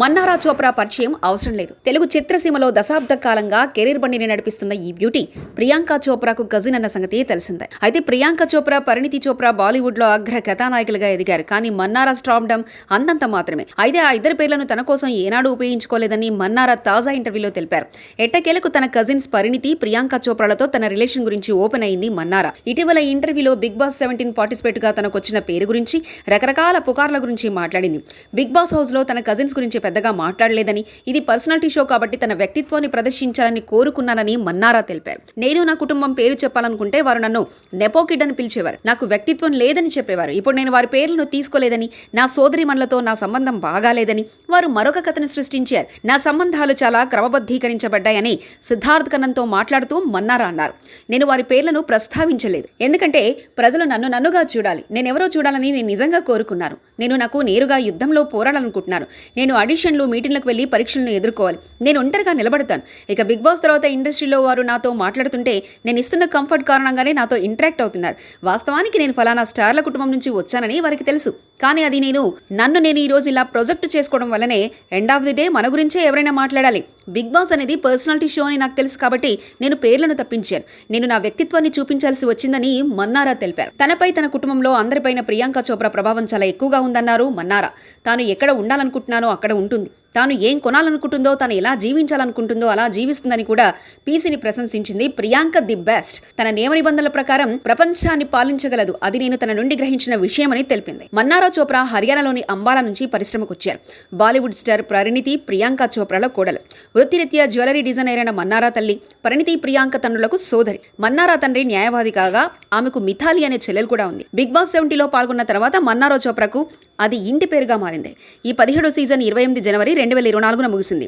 మన్నారా చోప్రా పరిచయం అవసరం లేదు. తెలుగు చిత్రసీమలో దశాబ్ద కాలంగా కెరీర్ బండిని నడిపిస్తున్న ఈ బ్యూటీ ప్రియాంక చోప్రాకు కజిన్ అన్న సంగతి తెలిసిందే. అయితే ప్రియాంక చోప్రా పరిణితి చోప్రా బాలీవుడ్లో అగ్ర కథానాయకులుగా ఎదిగారు. కానీ మన్నారా స్ట్రామ్డమ్ అంతంత మాత్రమే. అయితే ఆ ఇద్దరు పేర్లను తన కోసం ఏనాడు ఉపయోగించుకోలేదని మన్నారా తాజా ఇంటర్వ్యూలో తెలిపారు. ఎట్టకేలకు తన కజిన్స్ పరిణితి ప్రియాంక చోప్రాలతో తన రిలేషన్ గురించి ఓపెన్ అయింది మన్నారా. ఇటీవల ఇంటర్వ్యూలో బిగ్ బాస్ సెవెంటీన్ పార్టిసిపేట్గా తనకొచ్చిన పేరు గురించి రకరకాల పుకార్ల గురించి మాట్లాడింది. బిగ్ బాస్ హౌస్లో తన కజిన్స్ గురించి పెద్దగా మాట్లాడలేదని ఇది పర్సనాలిటీ షో కాబట్టి తన వ్యక్తిత్వాన్ని ప్రదర్శించాలని కోరుకున్నానని మన్నారా తెలిపారు. నేను నా కుటుంబం పేరు చెప్పాలనుకుంటే వారు నన్ను నెపోకిడ్ అని పిలిచేవారు. నాకు వ్యక్తిత్వం లేదని చెప్పేవారు. ఇప్పుడు నేను వారి పేర్లను తీసుకోలేదని నా సోదరి మనలతో నా సంబంధం బాగాలేదని వారు మరొక కథను సృష్టించారు. నా సంబంధాలు చాలా క్రమబద్ధీకరించబడ్డాయని సిద్ధార్థ్ కన్నంతో మాట్లాడుతూ మన్నారా అన్నారు. నేను వారి పేర్లను ప్రస్తావించలేదు. ఎందుకంటే ప్రజలు నన్ను నన్నుగా చూడాలి. నేనెవరో చూడాలని నేను నిజంగా కోరుకున్నాను. నేను నాకు నేరుగా యుద్ధంలో పోరాడాలనుకుంటున్నాను. నేను అడి ఆడిషన్లు మీటింగ్లకు వెళ్ళి పరీక్షలను ఎదుర్కోవాలి. నేను ఒంటరిగా నిలబడతాను. ఇక బిగ్ బాస్ తర్వాత ఇండస్ట్రీలో వారు నాతో మాట్లాడుతుంటే నేను ఇస్తున్న కంఫర్ట్ కారణంగానే నాతో ఇంటరాక్ట్ అవుతున్నారు. వాస్తవానికి నేను ఫలానా స్టార్ల కుటుంబం నుంచి వచ్చానని వారికి తెలుసు. కానీ అది నేను నన్ను నేను ఈరోజు ఇలా ప్రొజెక్ట్ చేసుకోవడం వల్లనే ఎండ్ ఆఫ్ ది డే మన గురించే ఎవరైనా మాట్లాడాలి. బిగ్ బాస్ అనేది పర్సనాలిటీ షో అని నాకు తెలుసు కాబట్టి నేను పేర్లను తప్పించాను. నేను నా వ్యక్తిత్వాన్ని చూపించాల్సి వచ్చిందని మన్నారా తెలిపారు. తనపై తన కుటుంబంలో అందరిపైన ప్రియాంక చోప్రా ప్రభావం చాలా ఎక్కువగా ఉందన్నారు మన్నారా. తాను ఎక్కడ ఉండాలనుకుంటున్నానో అక్కడ ఉంటుంది తాను ఏం కొనాలనుకుంటుందో తను ఎలా జీవించాలనుకుంటుందో అలా జీవిస్తుందని కూడా పీసీని ప్రశంసించింది ప్రియాంక ది బెస్ట్. తన నియమ నిబంధనల ప్రకారం ప్రపంచాన్ని పాలించగలదు. అది నేను తన నుండి గ్రహించిన విషయమని తెలిపింది. మన్నారా చోప్రా హర్యానాలోని అంబాలా నుంచి పరిశ్రమకు వచ్చారు బాలీవుడ్ స్టార్ పరిణితి ప్రియాంక చోప్రాల కోడలు. వృత్తిరీత్యా జ్యువెలరీ డిజైనర్ అయిన మన్నారా తల్లి పరిణితి ప్రియాంక తండ్రులకు సోదరి. మన్నారా తండ్రి న్యాయవాది కాగా ఆమెకు మిథాలి అనే చెల్లెలు కూడా ఉంది. బిగ్ బాస్ సెవెంటీలో పాల్గొన్న తర్వాత మన్నారా చోప్రాకు అది ఇంటి పేరుగా మారింది. ఈ పదిహేడు సీజన్ ఇరవై ఎనిమిది జనవరి రెండు వేల ఇరవై నాలుగున ముగిసింది.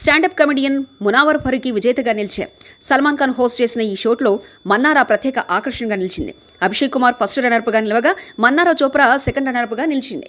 స్టాండప్ కమెడియన్ మునావర్ ఫరూకి విజేతగా నిలిచారు. సల్మాన్ ఖాన్ హోస్ట్ చేసిన ఈ షోట్లో మన్నారా ప్రత్యేక ఆకర్షణగా నిలిచింది. అభిషేక్ కుమార్ ఫస్ట్ రన్నర్పుగా నిలవగా మన్నారా చోప్రా సెకండ్ రన్నర్పుగా నిలిచింది.